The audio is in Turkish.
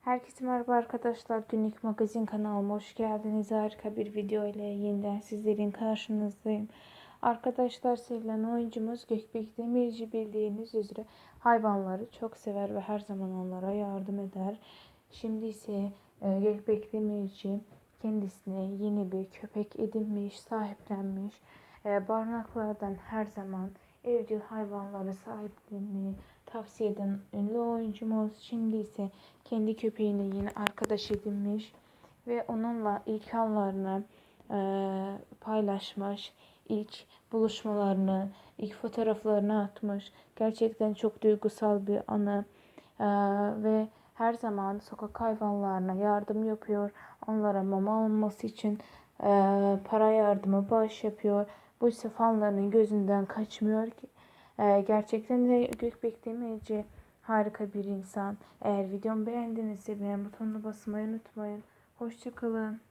Herkese merhaba arkadaşlar. Günlük magazin kanalıma hoş geldiniz. Harika bir video ile yeniden sizlerin karşınızdayım. Arkadaşlar sevilen oyuncumuz Gökbek Demirci bildiğiniz üzere hayvanları çok sever ve her zaman onlara yardım eder. Şimdi ise e, Gökbek Demirci kendisine yeni bir köpek edinmiş, sahiplenmiş. E, barınaklardan her zaman evcil hayvanları sahiplenmeyi tavsiye eden ünlü oyuncumuz şimdi ise kendi köpeğini yine arkadaş edinmiş ve onunla ilk anlarını e, paylaşmış. ilk buluşmalarını, ilk fotoğraflarını atmış. Gerçekten çok duygusal bir anı e, ve her zaman sokak hayvanlarına yardım yapıyor. Onlara mama alması için para yardımı bağış yapıyor. Bu ise fanlarının gözünden kaçmıyor ki. E, gerçekten de Gökbek Demirci harika bir insan. Eğer videomu beğendinizse beğen butonuna basmayı unutmayın. Hoşçakalın.